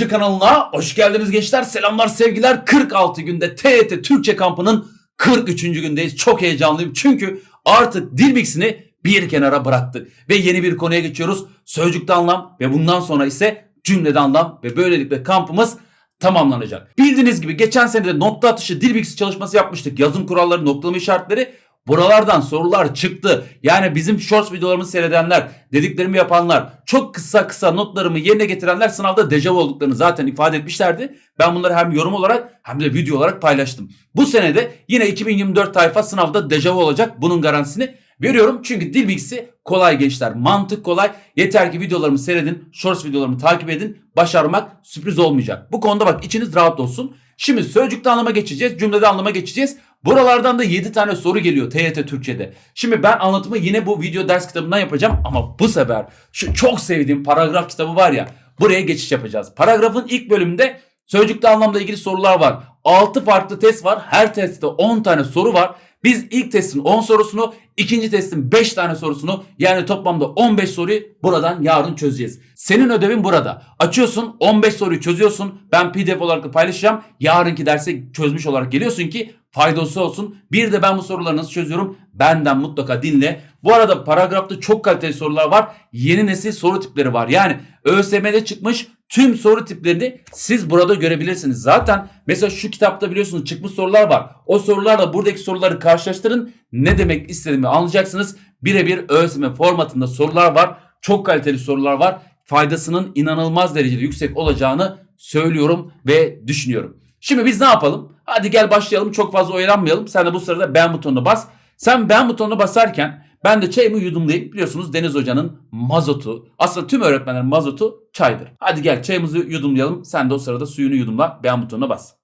İngilizce kanalına hoş geldiniz gençler. Selamlar sevgiler. 46 günde TET Türkçe kampının 43. gündeyiz. Çok heyecanlıyım çünkü artık Dilbix'ini bir kenara bıraktık. Ve yeni bir konuya geçiyoruz. Sözcükte anlam ve bundan sonra ise cümlede anlam ve böylelikle kampımız tamamlanacak. Bildiğiniz gibi geçen sene de nokta atışı Dilbix çalışması yapmıştık. Yazım kuralları, noktalama işaretleri Buralardan sorular çıktı. Yani bizim shorts videolarımızı seyredenler, dediklerimi yapanlar, çok kısa kısa notlarımı yerine getirenler sınavda dejavu olduklarını zaten ifade etmişlerdi. Ben bunları hem yorum olarak hem de video olarak paylaştım. Bu senede yine 2024 tayfa sınavda dejavu olacak. Bunun garantisini veriyorum. Çünkü dil bilgisi kolay gençler. Mantık kolay. Yeter ki videolarımı seyredin, shorts videolarımı takip edin. Başarmak sürpriz olmayacak. Bu konuda bak içiniz rahat olsun. Şimdi sözcükte anlama geçeceğiz, cümlede anlama geçeceğiz. Buralardan da 7 tane soru geliyor TYT Türkçe'de. Şimdi ben anlatımı yine bu video ders kitabından yapacağım ama bu sefer şu çok sevdiğim paragraf kitabı var ya buraya geçiş yapacağız. Paragrafın ilk bölümünde sözcükte anlamla ilgili sorular var. 6 farklı test var. Her testte 10 tane soru var. Biz ilk testin 10 sorusunu, ikinci testin 5 tane sorusunu yani toplamda 15 soruyu buradan yarın çözeceğiz. Senin ödevin burada. Açıyorsun 15 soruyu çözüyorsun. Ben pdf olarak da paylaşacağım. Yarınki derse çözmüş olarak geliyorsun ki faydası olsun. Bir de ben bu soruları nasıl çözüyorum? Benden mutlaka dinle. Bu arada paragrafta çok kaliteli sorular var. Yeni nesil soru tipleri var. Yani ÖSYM'de çıkmış tüm soru tiplerini siz burada görebilirsiniz. Zaten mesela şu kitapta biliyorsunuz çıkmış sorular var. O sorularla buradaki soruları karşılaştırın. Ne demek istediğimi anlayacaksınız. Birebir ÖSYM formatında sorular var. Çok kaliteli sorular var. Faydasının inanılmaz derecede yüksek olacağını söylüyorum ve düşünüyorum. Şimdi biz ne yapalım? Hadi gel başlayalım. Çok fazla oyalanmayalım. Sen de bu sırada beğen butonuna bas. Sen beğen butonuna basarken ben de çayımı yudumlayayım. Biliyorsunuz Deniz Hoca'nın mazotu. Aslında tüm öğretmenlerin mazotu çaydır. Hadi gel çayımızı yudumlayalım. Sen de o sırada suyunu yudumla. Beğen butonuna bas.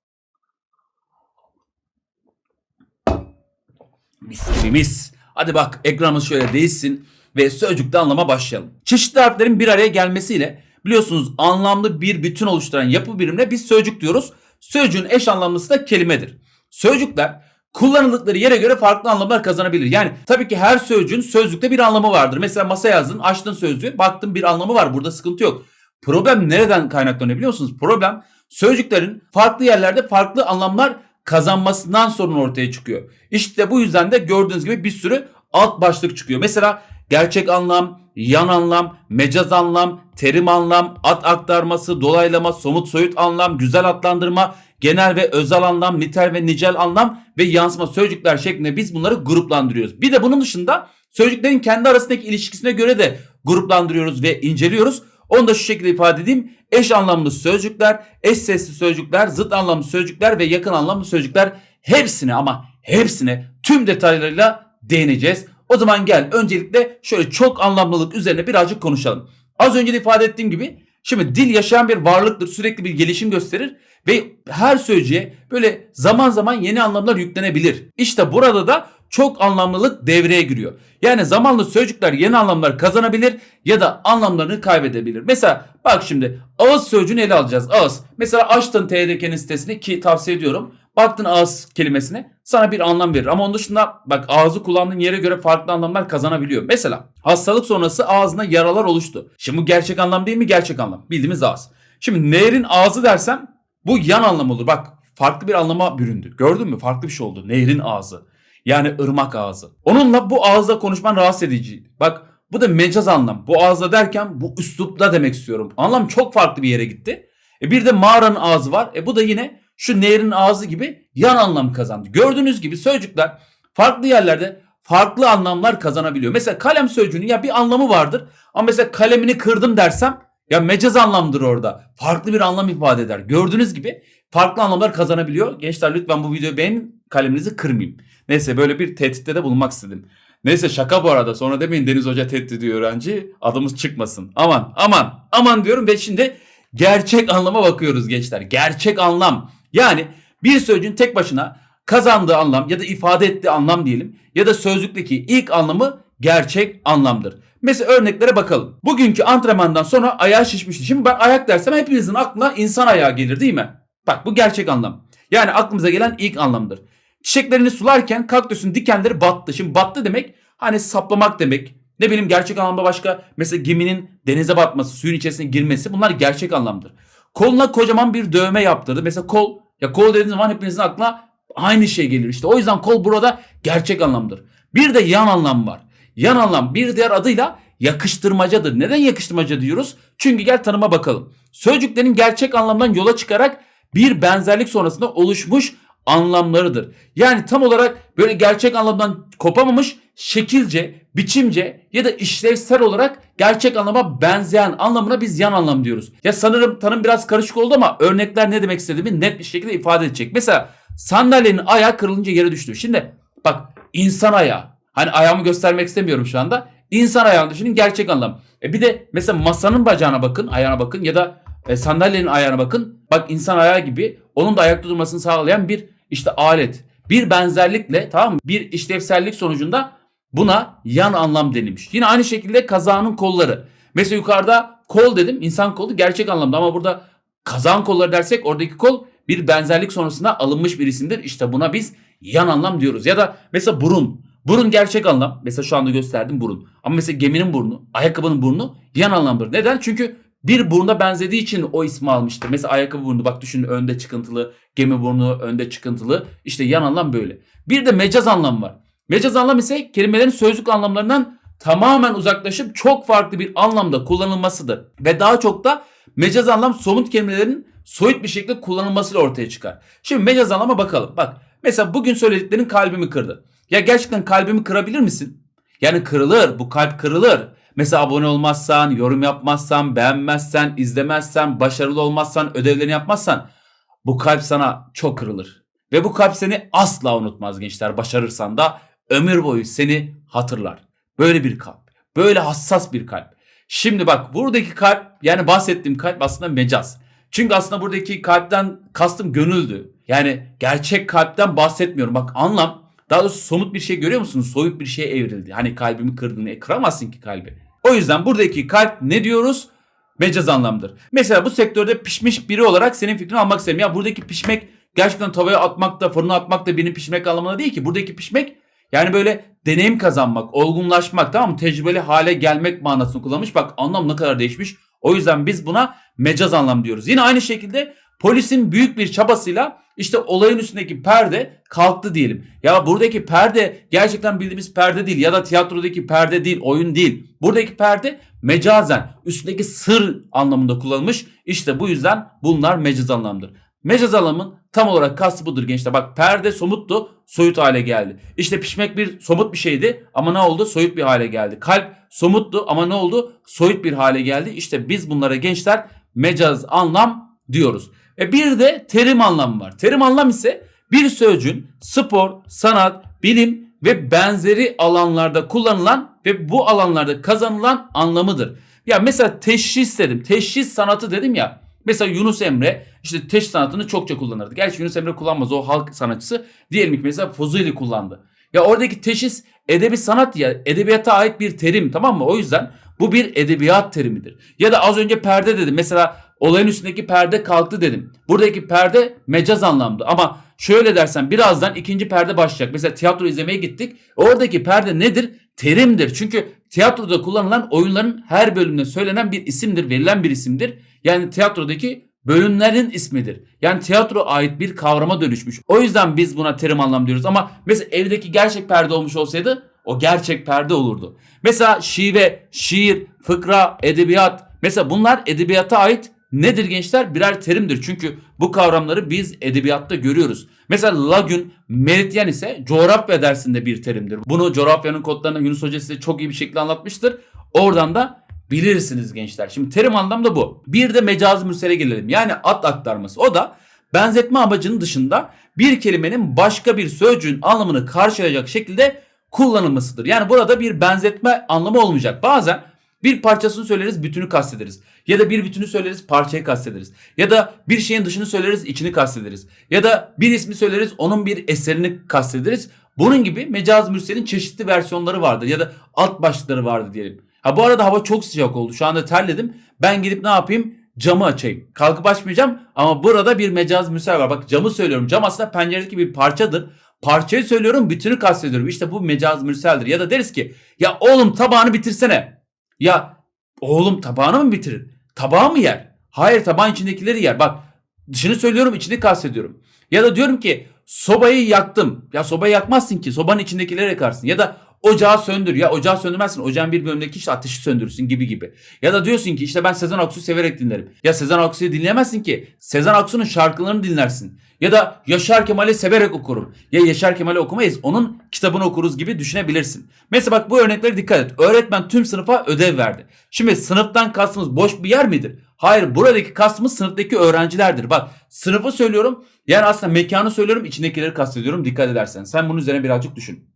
Mis gibi mis. Hadi bak ekranımız şöyle değilsin ve sözcükte anlama başlayalım. Çeşitli harflerin bir araya gelmesiyle biliyorsunuz anlamlı bir bütün oluşturan yapı birimine biz sözcük diyoruz. Sözcüğün eş anlamlısı da kelimedir. Sözcükler kullanıldıkları yere göre farklı anlamlar kazanabilir. Yani tabii ki her sözcüğün sözlükte bir anlamı vardır. Mesela masa yazdın, açtın sözlüğü, baktın bir anlamı var. Burada sıkıntı yok. Problem nereden kaynaklanıyor biliyor musunuz? Problem sözcüklerin farklı yerlerde farklı anlamlar kazanmasından sorun ortaya çıkıyor. İşte bu yüzden de gördüğünüz gibi bir sürü alt başlık çıkıyor. Mesela gerçek anlam, yan anlam, mecaz anlam, terim anlam, ad aktarması, dolaylama, somut soyut anlam, güzel adlandırma, genel ve özel anlam, nitel ve nicel anlam ve yansıma sözcükler şeklinde biz bunları gruplandırıyoruz. Bir de bunun dışında sözcüklerin kendi arasındaki ilişkisine göre de gruplandırıyoruz ve inceliyoruz. Onu da şu şekilde ifade edeyim. Eş anlamlı sözcükler, eş sesli sözcükler, zıt anlamlı sözcükler ve yakın anlamlı sözcükler hepsine ama hepsine tüm detaylarıyla değineceğiz. O zaman gel öncelikle şöyle çok anlamlılık üzerine birazcık konuşalım. Az önce de ifade ettiğim gibi şimdi dil yaşayan bir varlıktır. Sürekli bir gelişim gösterir ve her sözcüğe böyle zaman zaman yeni anlamlar yüklenebilir. İşte burada da çok anlamlılık devreye giriyor. Yani zamanlı sözcükler yeni anlamlar kazanabilir ya da anlamlarını kaybedebilir. Mesela bak şimdi ağız sözcüğünü ele alacağız. Ağız. Mesela açtın TDK'nin sitesini ki tavsiye ediyorum. Baktın ağız kelimesine sana bir anlam verir. Ama onun dışında bak ağzı kullandığın yere göre farklı anlamlar kazanabiliyor. Mesela hastalık sonrası ağzına yaralar oluştu. Şimdi bu gerçek anlam değil mi? Gerçek anlam. Bildiğimiz ağız. Şimdi nehrin ağzı dersem bu yan anlam olur. Bak farklı bir anlama büründü. Gördün mü? Farklı bir şey oldu. Nehrin ağzı. Yani ırmak ağzı. Onunla bu ağızda konuşman rahatsız edici. Bak bu da mecaz anlam. Bu ağızda derken bu üslupla demek istiyorum. Anlam çok farklı bir yere gitti. E bir de mağaranın ağzı var. E bu da yine şu nehrin ağzı gibi yan anlam kazandı. Gördüğünüz gibi sözcükler farklı yerlerde farklı anlamlar kazanabiliyor. Mesela kalem sözcüğünün ya bir anlamı vardır. Ama mesela kalemini kırdım dersem ya mecaz anlamdır orada. Farklı bir anlam ifade eder. Gördüğünüz gibi farklı anlamlar kazanabiliyor. Gençler lütfen bu videoyu beğenin kaleminizi kırmayayım. Neyse böyle bir tehditte de bulunmak istedim. Neyse şaka bu arada sonra demeyin Deniz Hoca tehdit ediyor öğrenci adımız çıkmasın. Aman aman aman diyorum ve şimdi gerçek anlama bakıyoruz gençler. Gerçek anlam yani bir sözcüğün tek başına kazandığı anlam ya da ifade ettiği anlam diyelim ya da sözlükteki ilk anlamı gerçek anlamdır. Mesela örneklere bakalım. Bugünkü antrenmandan sonra ayağı şişmişti. Şimdi ben ayak dersem hepinizin aklına insan ayağı gelir değil mi? Bak bu gerçek anlam. Yani aklımıza gelen ilk anlamdır. Çiçeklerini sularken kaktüsün dikenleri battı. Şimdi battı demek hani saplamak demek. Ne bileyim gerçek anlamda başka mesela geminin denize batması, suyun içerisine girmesi bunlar gerçek anlamdır. Koluna kocaman bir dövme yaptırdı. Mesela kol ya kol dediğiniz zaman hepinizin aklına aynı şey gelir. İşte o yüzden kol burada gerçek anlamdır. Bir de yan anlam var. Yan anlam bir diğer adıyla yakıştırmacadır. Neden yakıştırmaca diyoruz? Çünkü gel tanıma bakalım. Sözcüklerin gerçek anlamdan yola çıkarak bir benzerlik sonrasında oluşmuş anlamlarıdır. Yani tam olarak böyle gerçek anlamdan kopamamış şekilce, biçimce ya da işlevsel olarak gerçek anlama benzeyen anlamına biz yan anlam diyoruz. Ya sanırım tanım biraz karışık oldu ama örnekler ne demek istediğimi net bir şekilde ifade edecek. Mesela sandalyenin ayağı kırılınca yere düştü. Şimdi bak insan ayağı. Hani ayağımı göstermek istemiyorum şu anda. İnsan ayağını düşünün gerçek anlam. E bir de mesela masanın bacağına bakın, ayağına bakın ya da e, sandalyenin ayağına bakın. Bak insan ayağı gibi onun da ayakta durmasını sağlayan bir işte alet. Bir benzerlikle tamam mı? Bir işlevsellik sonucunda buna yan anlam denilmiş. Yine aynı şekilde kazağının kolları. Mesela yukarıda kol dedim insan kolu gerçek anlamda ama burada kazağın kolları dersek oradaki kol bir benzerlik sonrasında alınmış bir isimdir. İşte buna biz yan anlam diyoruz. Ya da mesela burun. Burun gerçek anlam. Mesela şu anda gösterdim burun. Ama mesela geminin burnu, ayakkabının burnu yan anlamdır. Neden? Çünkü bir buruna benzediği için o ismi almıştır. Mesela ayakkabı burnu bak düşün önde çıkıntılı, gemi burnu önde çıkıntılı. İşte yan anlam böyle. Bir de mecaz anlam var. Mecaz anlam ise kelimelerin sözlük anlamlarından tamamen uzaklaşıp çok farklı bir anlamda kullanılmasıdır. Ve daha çok da mecaz anlam somut kelimelerin soyut bir şekilde kullanılmasıyla ortaya çıkar. Şimdi mecaz anlama bakalım. Bak mesela bugün söylediklerin kalbimi kırdı. Ya gerçekten kalbimi kırabilir misin? Yani kırılır. Bu kalp kırılır. Mesela abone olmazsan, yorum yapmazsan, beğenmezsen, izlemezsen, başarılı olmazsan, ödevlerini yapmazsan bu kalp sana çok kırılır. Ve bu kalp seni asla unutmaz gençler. Başarırsan da ömür boyu seni hatırlar. Böyle bir kalp. Böyle hassas bir kalp. Şimdi bak buradaki kalp yani bahsettiğim kalp aslında mecaz. Çünkü aslında buradaki kalpten kastım gönüldü. Yani gerçek kalpten bahsetmiyorum. Bak anlam daha doğrusu somut bir şey görüyor musunuz? Soyut bir şeye evrildi. Hani kalbimi kırdın. E, kıramazsın ki kalbi. O yüzden buradaki kalp ne diyoruz? Mecaz anlamdır. Mesela bu sektörde pişmiş biri olarak senin fikrini almak isterim. Ya buradaki pişmek gerçekten tavaya atmak da fırına atmak da birinin pişmek anlamına değil ki. Buradaki pişmek yani böyle deneyim kazanmak, olgunlaşmak tamam mı? Tecrübeli hale gelmek manasını kullanmış. Bak anlam ne kadar değişmiş. O yüzden biz buna mecaz anlam diyoruz. Yine aynı şekilde polisin büyük bir çabasıyla işte olayın üstündeki perde kalktı diyelim. Ya buradaki perde gerçekten bildiğimiz perde değil ya da tiyatrodaki perde değil, oyun değil. Buradaki perde mecazen üstündeki sır anlamında kullanılmış. İşte bu yüzden bunlar mecaz anlamdır. Mecaz anlamın tam olarak kastı budur gençler. Bak perde somuttu, soyut hale geldi. İşte pişmek bir somut bir şeydi ama ne oldu? Soyut bir hale geldi. Kalp somuttu ama ne oldu? Soyut bir hale geldi. İşte biz bunlara gençler mecaz anlam diyoruz. E bir de terim anlamı var. Terim anlam ise bir sözcüğün spor, sanat, bilim ve benzeri alanlarda kullanılan ve bu alanlarda kazanılan anlamıdır. Ya mesela teşhis dedim. Teşhis sanatı dedim ya. Mesela Yunus Emre işte teşhis sanatını çokça kullanırdı. Gerçi Yunus Emre kullanmaz o halk sanatçısı. Diyelim ki mesela Fuzuli kullandı. Ya oradaki teşhis edebi sanat ya edebiyata ait bir terim tamam mı? O yüzden bu bir edebiyat terimidir. Ya da az önce perde dedim. Mesela olayın üstündeki perde kalktı dedim. Buradaki perde mecaz anlamda ama şöyle dersen birazdan ikinci perde başlayacak. Mesela tiyatro izlemeye gittik. Oradaki perde nedir? Terimdir. Çünkü tiyatroda kullanılan oyunların her bölümünde söylenen bir isimdir, verilen bir isimdir. Yani tiyatrodaki bölümlerin ismidir. Yani tiyatro ait bir kavrama dönüşmüş. O yüzden biz buna terim anlam diyoruz. Ama mesela evdeki gerçek perde olmuş olsaydı o gerçek perde olurdu. Mesela şive, şiir, fıkra, edebiyat. Mesela bunlar edebiyata ait nedir gençler? Birer terimdir. Çünkü bu kavramları biz edebiyatta görüyoruz. Mesela lagün, meridyen ise coğrafya dersinde bir terimdir. Bunu coğrafyanın kodlarını Yunus Hoca size çok iyi bir şekilde anlatmıştır. Oradan da bilirsiniz gençler. Şimdi terim anlamda bu. Bir de mecaz mürsele gelelim. Yani at aktarması. O da benzetme amacının dışında bir kelimenin başka bir sözcüğün anlamını karşılayacak şekilde kullanılmasıdır. Yani burada bir benzetme anlamı olmayacak. Bazen bir parçasını söyleriz bütünü kastederiz. Ya da bir bütünü söyleriz parçayı kastederiz. Ya da bir şeyin dışını söyleriz içini kastederiz. Ya da bir ismi söyleriz onun bir eserini kastederiz. Bunun gibi mecaz mürselin çeşitli versiyonları vardır ya da alt başlıkları vardır diyelim. Ha bu arada hava çok sıcak oldu. Şu anda terledim. Ben gidip ne yapayım? Camı açayım. Kalkıp açmayacağım ama burada bir mecaz mürsel var. Bak camı söylüyorum. Cam aslında penceredeki bir parçadır. Parçayı söylüyorum bütünü kastediyorum. İşte bu mecaz mürseldir. Ya da deriz ki ya oğlum tabağını bitirsene. Ya oğlum tabağını mı bitirir? Tabağı mı yer? Hayır taban içindekileri yer. Bak dışını söylüyorum içini kastediyorum. Ya da diyorum ki sobayı yaktım. Ya sobayı yakmazsın ki sobanın içindekileri yakarsın. Ya da ocağı söndür. Ya ocağı söndürmezsin. Ocağın bir bölümündeki işte ateşi söndürürsün gibi gibi. Ya da diyorsun ki işte ben Sezen Aksu'yu severek dinlerim. Ya Sezen Aksu'yu dinleyemezsin ki. Sezen Aksu'nun şarkılarını dinlersin. Ya da Yaşar Kemal'i severek okurum. Ya Yaşar Kemal'i okumayız. Onun kitabını okuruz gibi düşünebilirsin. Mesela bak bu örneklere dikkat et. Öğretmen tüm sınıfa ödev verdi. Şimdi sınıftan kastımız boş bir yer midir? Hayır buradaki kastımız sınıftaki öğrencilerdir. Bak sınıfı söylüyorum. Yani aslında mekanı söylüyorum içindekileri kastediyorum dikkat edersen. Sen bunun üzerine birazcık düşün.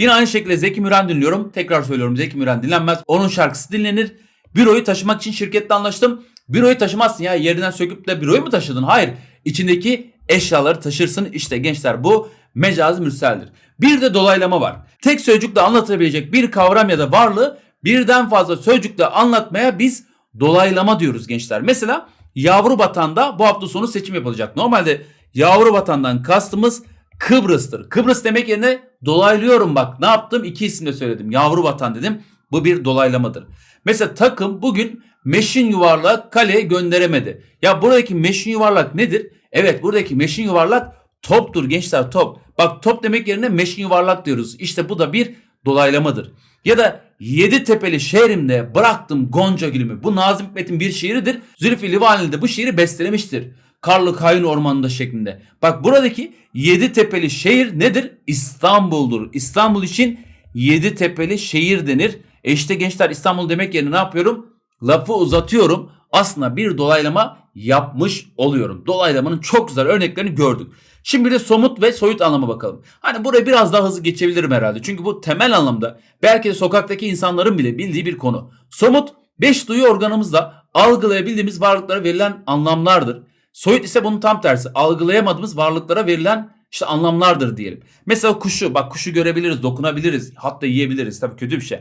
Yine aynı şekilde Zeki Müren dinliyorum. Tekrar söylüyorum Zeki Müren dinlenmez. Onun şarkısı dinlenir. Büroyu taşımak için şirkette anlaştım. Büroyu taşımazsın ya yerinden söküp de büroyu mu taşıdın? Hayır. İçindeki eşyaları taşırsın. İşte gençler bu mecaz mürseldir. Bir de dolaylama var. Tek sözcükle anlatabilecek bir kavram ya da varlığı birden fazla sözcükle anlatmaya biz dolaylama diyoruz gençler. Mesela yavru vatanda bu hafta sonu seçim yapılacak. Normalde yavru vatandan kastımız Kıbrıs'tır. Kıbrıs demek yerine dolaylıyorum bak. Ne yaptım? İki isimle söyledim. Yavru vatan dedim. Bu bir dolaylamadır. Mesela takım bugün meşin yuvarlak kaleye gönderemedi. Ya buradaki meşin yuvarlak nedir? Evet buradaki meşin yuvarlak toptur gençler top. Bak top demek yerine meşin yuvarlak diyoruz. İşte bu da bir dolaylamadır. Ya da yedi tepeli şehrimde bıraktım Gonca gülümü. Bu Nazım Hikmet'in bir şiiridir. Zülfü Livaneli de bu şiiri bestelemiştir. Karlı Kayın Ormanı'nda şeklinde. Bak buradaki yedi tepeli şehir nedir? İstanbul'dur. İstanbul için yedi tepeli şehir denir. E işte gençler İstanbul demek yerine ne yapıyorum? Lafı uzatıyorum. Aslında bir dolaylama yapmış oluyorum. Dolaylamanın çok güzel örneklerini gördük. Şimdi bir de somut ve soyut anlama bakalım. Hani buraya biraz daha hızlı geçebilirim herhalde. Çünkü bu temel anlamda belki de sokaktaki insanların bile bildiği bir konu. Somut beş duyu organımızla algılayabildiğimiz varlıklara verilen anlamlardır. Soyut ise bunun tam tersi. Algılayamadığımız varlıklara verilen işte anlamlardır diyelim. Mesela kuşu, bak kuşu görebiliriz, dokunabiliriz, hatta yiyebiliriz. Tabii kötü bir şey.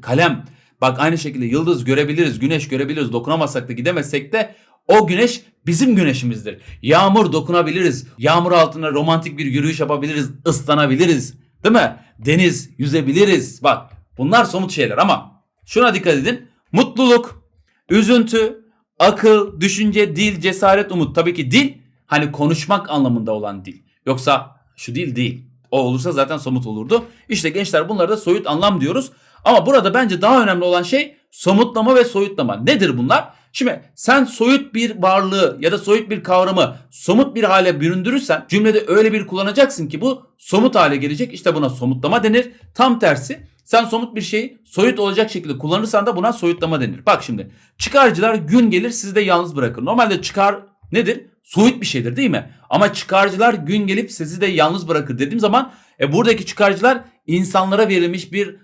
Kalem, bak aynı şekilde yıldız görebiliriz, güneş görebiliriz, dokunamazsak da gidemezsek de o güneş bizim güneşimizdir. Yağmur dokunabiliriz. Yağmur altında romantik bir yürüyüş yapabiliriz, ıslanabiliriz. Değil mi? Deniz, yüzebiliriz. Bak bunlar somut şeyler ama şuna dikkat edin. Mutluluk, üzüntü, akıl, düşünce, dil, cesaret, umut. Tabii ki dil hani konuşmak anlamında olan dil. Yoksa şu dil değil. O olursa zaten somut olurdu. İşte gençler bunlara da soyut anlam diyoruz. Ama burada bence daha önemli olan şey somutlama ve soyutlama. Nedir bunlar? Şimdi sen soyut bir varlığı ya da soyut bir kavramı somut bir hale büründürürsen cümlede öyle bir kullanacaksın ki bu somut hale gelecek. İşte buna somutlama denir. Tam tersi sen somut bir şeyi soyut olacak şekilde kullanırsan da buna soyutlama denir. Bak şimdi çıkarcılar gün gelir sizi de yalnız bırakır. Normalde çıkar nedir? Soyut bir şeydir değil mi? Ama çıkarcılar gün gelip sizi de yalnız bırakır dediğim zaman e, buradaki çıkarcılar insanlara verilmiş bir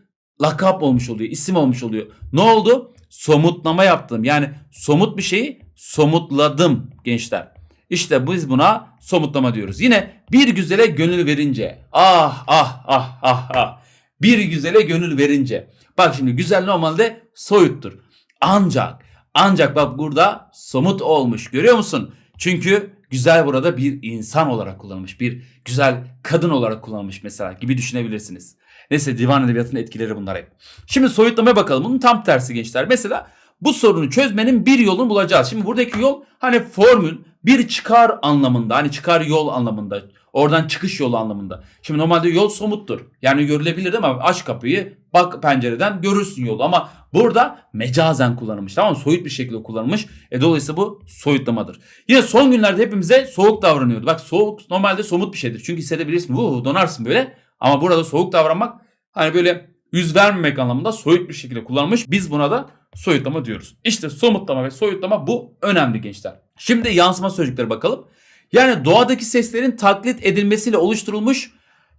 lakap olmuş oluyor, isim olmuş oluyor. Ne oldu? Somutlama yaptım. Yani somut bir şeyi somutladım gençler. İşte biz buna somutlama diyoruz. Yine bir güzele gönül verince. Ah ah ah ah ah. Bir güzele gönül verince. Bak şimdi güzel normalde soyuttur. Ancak ancak bak burada somut olmuş. Görüyor musun? Çünkü güzel burada bir insan olarak kullanılmış. Bir güzel kadın olarak kullanılmış mesela gibi düşünebilirsiniz. Neyse divan edebiyatının etkileri bunlar hep. Şimdi soyutlamaya bakalım. Bunun tam tersi gençler. Mesela bu sorunu çözmenin bir yolunu bulacağız. Şimdi buradaki yol hani formül bir çıkar anlamında. Hani çıkar yol anlamında. Oradan çıkış yolu anlamında. Şimdi normalde yol somuttur. Yani görülebilir değil mi? Aç kapıyı bak pencereden görürsün yolu. Ama burada mecazen kullanılmış. Tamam? Soyut bir şekilde kullanılmış. E dolayısıyla bu soyutlamadır. Yine son günlerde hepimize soğuk davranıyordu. Bak soğuk normalde somut bir şeydir. Çünkü hissedebilirsin. Vuh donarsın böyle. Ama burada soğuk davranmak hani böyle yüz vermemek anlamında soyut bir şekilde kullanılmış. Biz buna da soyutlama diyoruz. İşte somutlama ve soyutlama bu önemli gençler. Şimdi yansıma sözcükleri bakalım. Yani doğadaki seslerin taklit edilmesiyle oluşturulmuş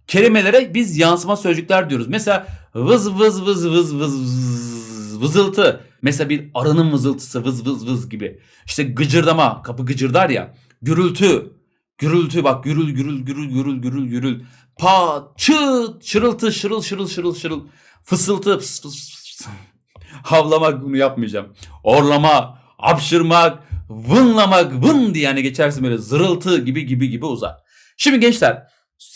kelimelere biz yansıma sözcükler diyoruz. Mesela vız vız vız vız vız vız vızıltı. Mesela bir arının vızıltısı vız vız vız gibi. İşte gıcırdama kapı gıcırdar ya. Gürültü. Gürültü bak gürül gürül gürül gürül gürül gürül. Pat çıt şırıltı şırıl şırıl şırıl şırıl. Fısıltı fıs fıs fıs. Havlamak bunu yapmayacağım. Orlama, hapşırmak, vınlamak, vın diye yani geçersin böyle zırıltı gibi gibi gibi uzar. Şimdi gençler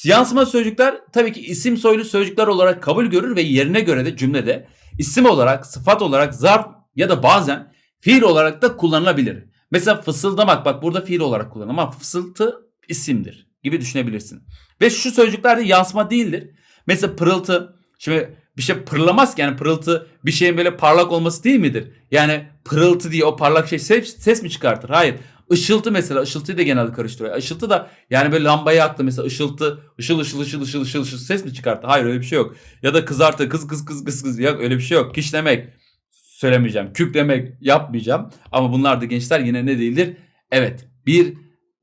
yansıma sözcükler tabii ki isim soylu sözcükler olarak kabul görür ve yerine göre de cümlede isim olarak, sıfat olarak, zarf ya da bazen fiil olarak da kullanılabilir. Mesela fısıldamak bak burada fiil olarak kullanılır ama fısıltı isimdir gibi düşünebilirsin. Ve şu sözcükler de yansıma değildir. Mesela pırıltı şimdi bir şey pırlamaz ki yani pırıltı bir şeyin böyle parlak olması değil midir? Yani pırıltı diye o parlak şey ses, ses mi çıkartır? Hayır. Işıltı mesela ışıltıyı da genelde karıştırıyor. Işıltı da yani böyle lambayı yaktı mesela ışıltı ışıl ışıl ışıl ışıl ışıl ışıl ses mi çıkarttı? Hayır öyle bir şey yok. Ya da kızartı kız kız kız kız kız yok öyle bir şey yok. Kişlemek söylemeyeceğim. Kükremek yapmayacağım. Ama bunlar da gençler yine ne değildir? Evet bir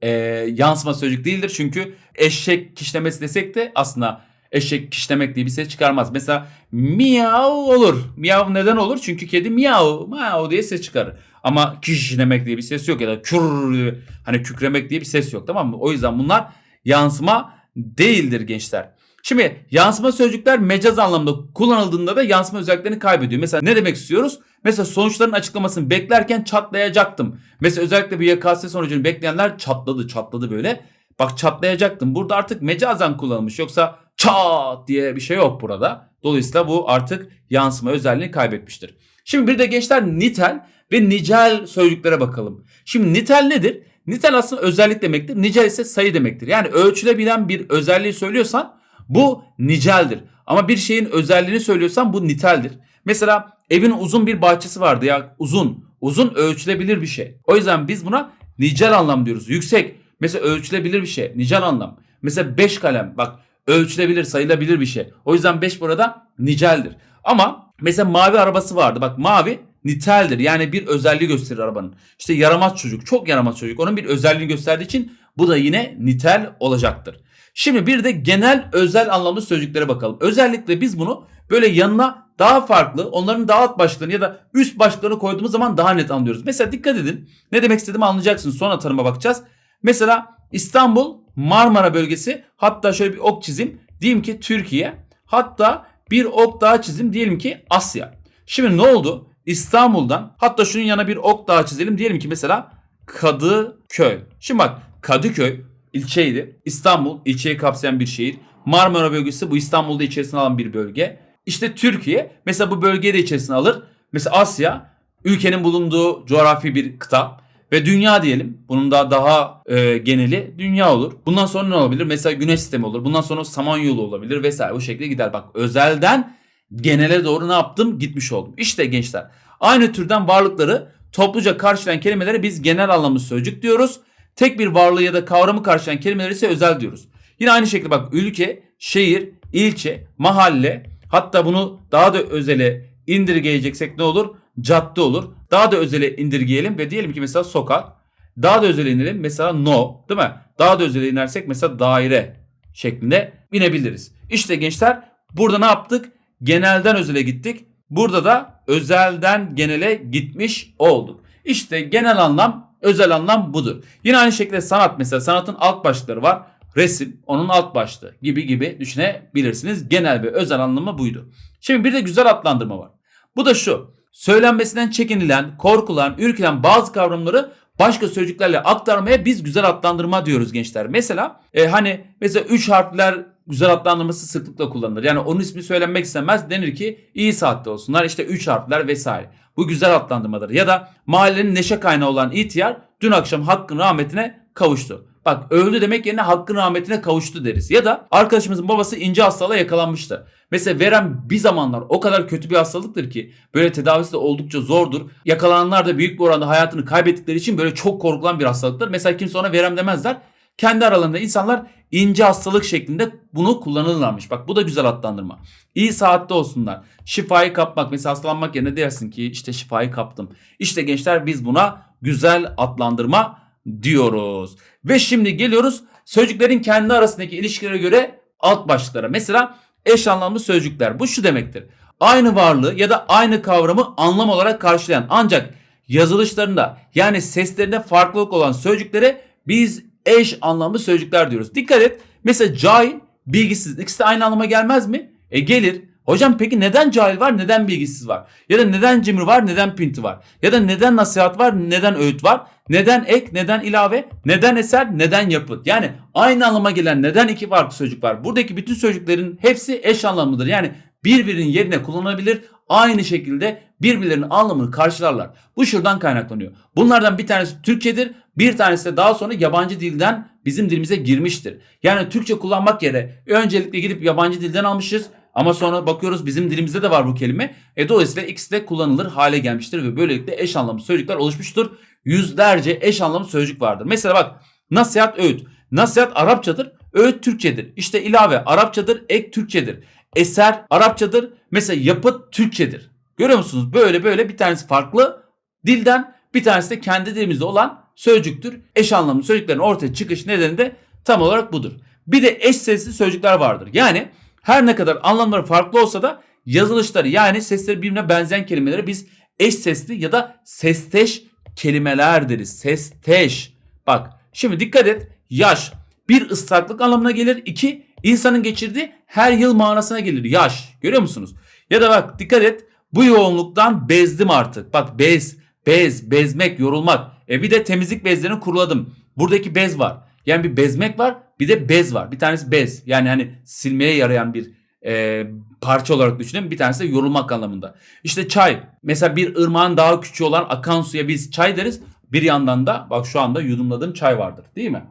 e, yansıma sözcük değildir. Çünkü eşek kişlemesi desek de aslında eşek kişlemek diye bir ses çıkarmaz. Mesela miyav olur. Miyav neden olur? Çünkü kedi miyav, miyav diye ses çıkarır. Ama kişlemek diye bir ses yok ya da diye, hani kükremek diye bir ses yok tamam mı? O yüzden bunlar yansıma değildir gençler. Şimdi yansıma sözcükler mecaz anlamda kullanıldığında da yansıma özelliklerini kaybediyor. Mesela ne demek istiyoruz? Mesela sonuçların açıklamasını beklerken çatlayacaktım. Mesela özellikle bir YKS sonucunu bekleyenler çatladı çatladı böyle. Bak çatlayacaktım. Burada artık mecazen kullanılmış. Yoksa çat diye bir şey yok burada. Dolayısıyla bu artık yansıma özelliğini kaybetmiştir. Şimdi bir de gençler nitel ve nicel sözcüklere bakalım. Şimdi nitel nedir? Nitel aslında özellik demektir. Nicel ise sayı demektir. Yani ölçülebilen bir özelliği söylüyorsan bu niceldir. Ama bir şeyin özelliğini söylüyorsan bu niteldir. Mesela evin uzun bir bahçesi vardı ya uzun. Uzun ölçülebilir bir şey. O yüzden biz buna nicel anlam diyoruz. Yüksek. Mesela ölçülebilir bir şey. Nicel anlam. Mesela 5 kalem. Bak ölçülebilir sayılabilir bir şey. O yüzden 5 burada niceldir. Ama mesela mavi arabası vardı. Bak mavi niteldir. Yani bir özelliği gösterir arabanın. İşte yaramaz çocuk. Çok yaramaz çocuk. Onun bir özelliğini gösterdiği için bu da yine nitel olacaktır. Şimdi bir de genel özel anlamlı sözcüklere bakalım. Özellikle biz bunu böyle yanına daha farklı onların daha alt başlıklarını ya da üst başlıklarını koyduğumuz zaman daha net anlıyoruz. Mesela dikkat edin. Ne demek istediğimi anlayacaksınız. Sonra tanıma bakacağız. Mesela İstanbul, Marmara bölgesi hatta şöyle bir ok çizim. Diyelim ki Türkiye. Hatta bir ok daha çizim diyelim ki Asya. Şimdi ne oldu? İstanbul'dan hatta şunun yana bir ok daha çizelim. Diyelim ki mesela Kadıköy. Şimdi bak Kadıköy ilçeydi. İstanbul ilçeyi kapsayan bir şehir. Marmara bölgesi bu İstanbul'da içerisine alan bir bölge. İşte Türkiye mesela bu bölgeyi de içerisine alır. Mesela Asya ülkenin bulunduğu coğrafi bir kıta. Ve dünya diyelim. Bunun da daha e, geneli dünya olur. Bundan sonra ne olabilir? Mesela güneş sistemi olur. Bundan sonra samanyolu olabilir vesaire. Bu şekilde gider. Bak özelden genele doğru ne yaptım? Gitmiş oldum. İşte gençler aynı türden varlıkları topluca karşılayan kelimelere biz genel anlamlı sözcük diyoruz. Tek bir varlığı ya da kavramı karşılayan kelimeleri ise özel diyoruz. Yine aynı şekilde bak ülke, şehir, ilçe, mahalle hatta bunu daha da özele indirgeyeceksek ne olur? Cadde olur. Daha da özele indirgeyelim ve diyelim ki mesela sokak. Daha da özele inelim mesela no değil mi? Daha da özele inersek mesela daire şeklinde inebiliriz. İşte gençler burada ne yaptık? Genelden özele gittik. Burada da özelden genele gitmiş olduk. İşte genel anlam, özel anlam budur. Yine aynı şekilde sanat mesela sanatın alt başlıkları var. Resim onun alt başlığı gibi gibi düşünebilirsiniz. Genel ve özel anlamı buydu. Şimdi bir de güzel adlandırma var. Bu da şu. Söylenmesinden çekinilen, korkulan, ürkülen bazı kavramları başka sözcüklerle aktarmaya biz güzel adlandırma diyoruz gençler. Mesela e, hani mesela üç harfler güzel adlandırması sıklıkla kullanılır. Yani onun ismi söylenmek istemez denir ki iyi saatte olsunlar işte üç harfler vesaire. Bu güzel adlandırmadır. Ya da mahallenin neşe kaynağı olan ihtiyar dün akşam hakkın rahmetine kavuştu. Bak öldü demek yerine hakkın rahmetine kavuştu deriz. Ya da arkadaşımızın babası ince hastalığa yakalanmıştı. Mesela verem bir zamanlar o kadar kötü bir hastalıktır ki böyle tedavisi de oldukça zordur. Yakalananlar da büyük bir oranda hayatını kaybettikleri için böyle çok korkulan bir hastalıktır. Mesela kimse ona verem demezler. Kendi aralarında insanlar ince hastalık şeklinde bunu kullanırlarmış. Bak bu da güzel adlandırma. İyi saatte olsunlar. Şifayı kapmak. Mesela hastalanmak yerine dersin ki işte şifayı kaptım. İşte gençler biz buna güzel adlandırma diyoruz. Ve şimdi geliyoruz sözcüklerin kendi arasındaki ilişkilere göre alt başlıklara. Mesela eş anlamlı sözcükler. Bu şu demektir. Aynı varlığı ya da aynı kavramı anlam olarak karşılayan ancak yazılışlarında yani seslerinde farklılık olan sözcüklere biz eş anlamlı sözcükler diyoruz. Dikkat et. Mesela cahil, bilgisiz ikisi de aynı anlama gelmez mi? E gelir. Hocam peki neden cahil var, neden bilgisiz var? Ya da neden cimri var, neden pinti var? Ya da neden nasihat var, neden öğüt var? Neden ek, neden ilave, neden eser, neden yapıt? Yani aynı anlama gelen neden iki farklı sözcük var. Buradaki bütün sözcüklerin hepsi eş anlamlıdır. Yani birbirinin yerine kullanılabilir. aynı şekilde birbirlerinin anlamını karşılarlar. Bu şuradan kaynaklanıyor. Bunlardan bir tanesi Türkçedir, bir tanesi de daha sonra yabancı dilden bizim dilimize girmiştir. Yani Türkçe kullanmak yerine öncelikle gidip yabancı dilden almışız. Ama sonra bakıyoruz bizim dilimizde de var bu kelime. E dolayısıyla ikisi de kullanılır hale gelmiştir ve böylelikle eş anlamlı sözcükler oluşmuştur. Yüzlerce eş anlamlı sözcük vardır. Mesela bak nasihat öğüt. Nasihat Arapçadır, öğüt Türkçedir. İşte ilave Arapçadır, ek Türkçedir. Eser Arapçadır, mesela yapıt Türkçedir. Görüyor musunuz? Böyle böyle bir tanesi farklı dilden, bir tanesi de kendi dilimizde olan sözcüktür. Eş anlamlı sözcüklerin ortaya çıkış nedeni de tam olarak budur. Bir de eş sesli sözcükler vardır. Yani her ne kadar anlamları farklı olsa da yazılışları yani sesleri birbirine benzeyen kelimeleri biz eş sesli ya da sesteş kelimeler deriz. Sesteş. Bak şimdi dikkat et. Yaş bir ıslaklık anlamına gelir. İki insanın geçirdiği her yıl manasına gelir. Yaş. Görüyor musunuz? Ya da bak dikkat et. Bu yoğunluktan bezdim artık. Bak bez, bez, bezmek, yorulmak. E bir de temizlik bezlerini kuruladım. Buradaki bez var. Yani bir bezmek var bir de bez var. Bir tanesi bez. Yani hani silmeye yarayan bir e, parça olarak düşünün. Bir tanesi de yorulmak anlamında. İşte çay. Mesela bir ırmağın daha küçüğü olan akan suya biz çay deriz. Bir yandan da bak şu anda yudumladığım çay vardır. Değil mi?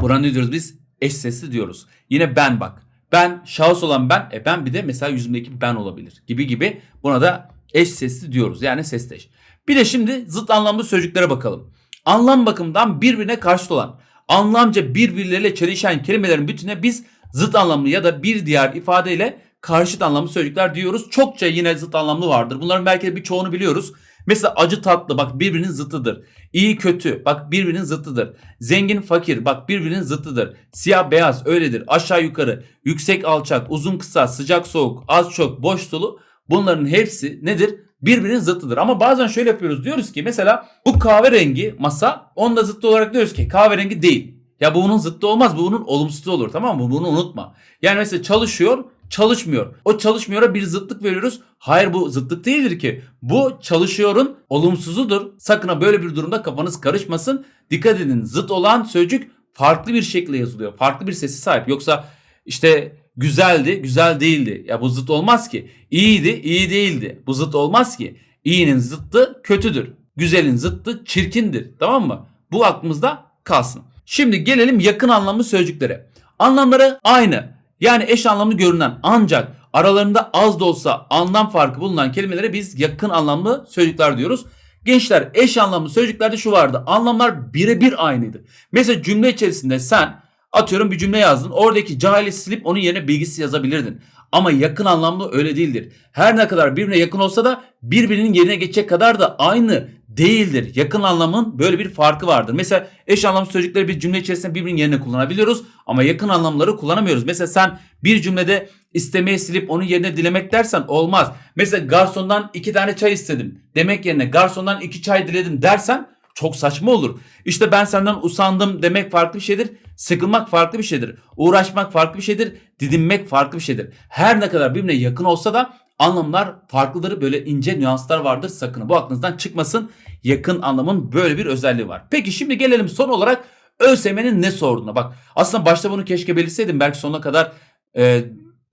Buna ne diyoruz biz? Eş sesli diyoruz. Yine ben bak. Ben şahıs olan ben. E ben bir de mesela yüzümdeki ben olabilir. Gibi gibi. Buna da eş sesli diyoruz. Yani sesleş. Bir de şimdi zıt anlamlı sözcüklere bakalım. Anlam bakımından birbirine karşıt olan, anlamca birbirleriyle çelişen kelimelerin bütüne biz zıt anlamlı ya da bir diğer ifadeyle karşıt anlamlı sözcükler diyoruz. Çokça yine zıt anlamlı vardır. Bunların belki de birçoğunu biliyoruz. Mesela acı tatlı bak birbirinin zıttıdır. İyi kötü bak birbirinin zıttıdır. Zengin fakir bak birbirinin zıttıdır. Siyah beyaz öyledir. Aşağı yukarı, yüksek alçak, uzun kısa, sıcak soğuk, az çok, boş dolu bunların hepsi nedir? Birbirinin zıttıdır. Ama bazen şöyle yapıyoruz. Diyoruz ki mesela bu kahverengi masa onda zıttı olarak diyoruz ki kahverengi değil. Ya bu bunun zıttı olmaz. Bu bunun olumsuzu olur tamam mı? Bunu unutma. Yani mesela çalışıyor çalışmıyor. O çalışmıyor'a bir zıtlık veriyoruz. Hayır bu zıtlık değildir ki. Bu çalışıyorun olumsuzudur. Sakın ha böyle bir durumda kafanız karışmasın. Dikkat edin zıt olan sözcük farklı bir şekilde yazılıyor. Farklı bir sesi sahip. Yoksa işte güzeldi, güzel değildi. Ya bu zıt olmaz ki. İyiydi, iyi değildi. Bu zıt olmaz ki. İyinin zıttı kötüdür. Güzelin zıttı çirkindir. Tamam mı? Bu aklımızda kalsın. Şimdi gelelim yakın anlamlı sözcüklere. Anlamları aynı. Yani eş anlamlı görünen ancak aralarında az da olsa anlam farkı bulunan kelimelere biz yakın anlamlı sözcükler diyoruz. Gençler eş anlamlı sözcüklerde şu vardı. Anlamlar birebir aynıydı. Mesela cümle içerisinde sen atıyorum bir cümle yazdın. Oradaki cahili silip onun yerine bilgisi yazabilirdin. Ama yakın anlamlı öyle değildir. Her ne kadar birbirine yakın olsa da birbirinin yerine geçecek kadar da aynı değildir. Yakın anlamın böyle bir farkı vardır. Mesela eş anlamlı sözcükleri bir cümle içerisinde birbirinin yerine kullanabiliyoruz ama yakın anlamları kullanamıyoruz. Mesela sen bir cümlede istemeyi silip onun yerine dilemek dersen olmaz. Mesela garsondan iki tane çay istedim demek yerine garsondan iki çay diledim dersen çok saçma olur. İşte ben senden usandım demek farklı bir şeydir. Sıkılmak farklı bir şeydir. Uğraşmak farklı bir şeydir. Didinmek farklı bir şeydir. Her ne kadar birbirine yakın olsa da anlamlar farklıdır. Böyle ince nüanslar vardır. Sakın bu aklınızdan çıkmasın. Yakın anlamın böyle bir özelliği var. Peki şimdi gelelim son olarak ÖSYM'nin ne sorduğuna. Bak aslında başta bunu keşke belirtseydim. Belki sonuna kadar e,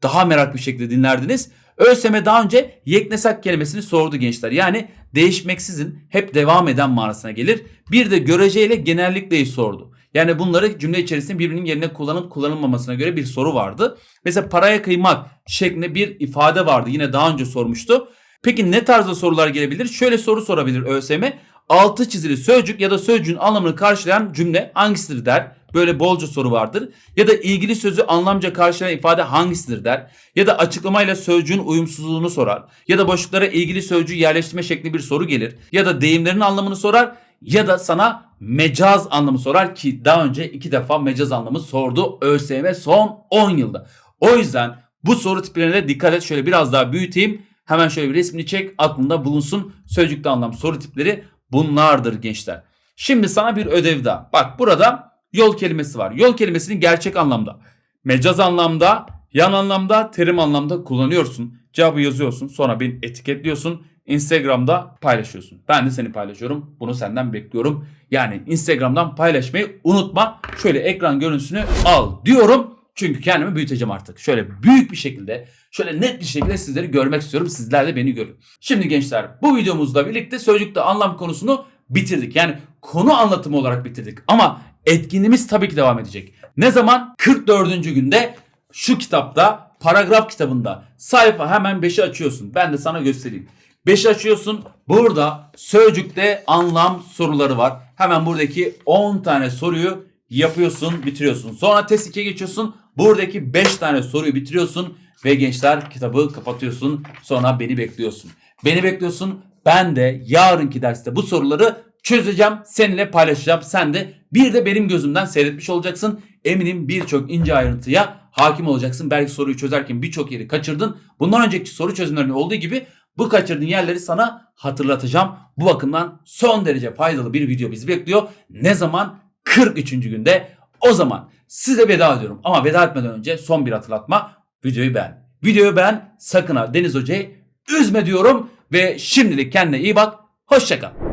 daha meraklı bir şekilde dinlerdiniz. ÖSYM daha önce yeknesak kelimesini sordu gençler. Yani değişmeksizin hep devam eden manasına gelir. Bir de göreceyle genellikleyi sordu. Yani bunları cümle içerisinde birbirinin yerine kullanıp kullanılmamasına göre bir soru vardı. Mesela paraya kıymak şeklinde bir ifade vardı. Yine daha önce sormuştu. Peki ne tarzda sorular gelebilir? Şöyle soru sorabilir ÖSYM. Altı çizili sözcük ya da sözcüğün anlamını karşılayan cümle hangisidir der. Böyle bolca soru vardır. Ya da ilgili sözü anlamca karşılayan ifade hangisidir der. Ya da açıklamayla sözcüğün uyumsuzluğunu sorar. Ya da boşluklara ilgili sözcüğü yerleştirme şekli bir soru gelir. Ya da deyimlerin anlamını sorar. Ya da sana mecaz anlamı sorar ki daha önce iki defa mecaz anlamı sordu ÖSYM son 10 yılda. O yüzden bu soru tiplerine dikkat et. Şöyle biraz daha büyüteyim. Hemen şöyle bir resmini çek aklında bulunsun. Sözcükte anlam soru tipleri bunlardır gençler. Şimdi sana bir ödev daha. Bak burada yol kelimesi var. Yol kelimesini gerçek anlamda, mecaz anlamda, yan anlamda, terim anlamda kullanıyorsun. Cevabı yazıyorsun. Sonra beni etiketliyorsun. Instagram'da paylaşıyorsun. Ben de seni paylaşıyorum. Bunu senden bekliyorum. Yani Instagram'dan paylaşmayı unutma. Şöyle ekran görüntüsünü al diyorum. Çünkü kendimi büyüteceğim artık. Şöyle büyük bir şekilde, şöyle net bir şekilde sizleri görmek istiyorum. Sizler de beni görün. Şimdi gençler bu videomuzla birlikte sözcükte anlam konusunu bitirdik. Yani konu anlatımı olarak bitirdik. Ama etkinliğimiz tabii ki devam edecek. Ne zaman? 44. günde şu kitapta, paragraf kitabında sayfa hemen 5'i açıyorsun. Ben de sana göstereyim. 5'i açıyorsun. Burada sözcükte anlam soruları var. Hemen buradaki 10 tane soruyu yapıyorsun, bitiriyorsun. Sonra test 2'ye geçiyorsun. Buradaki 5 tane soruyu bitiriyorsun ve gençler kitabı kapatıyorsun. Sonra beni bekliyorsun. Beni bekliyorsun. Ben de yarınki derste bu soruları çözeceğim, seninle paylaşacağım. Sen de bir de benim gözümden seyretmiş olacaksın. Eminim birçok ince ayrıntıya hakim olacaksın. Belki soruyu çözerken birçok yeri kaçırdın. Bundan önceki soru çözümlerinde olduğu gibi bu kaçırdığın yerleri sana hatırlatacağım. Bu bakımdan son derece faydalı bir video bizi bekliyor. Ne zaman? 43. günde. O zaman size veda ediyorum. Ama veda etmeden önce son bir hatırlatma. Videoyu beğen. Videoyu beğen. Sakın ha Deniz Hoca'yı üzme diyorum. Ve şimdilik kendine iyi bak. Hoşçakal.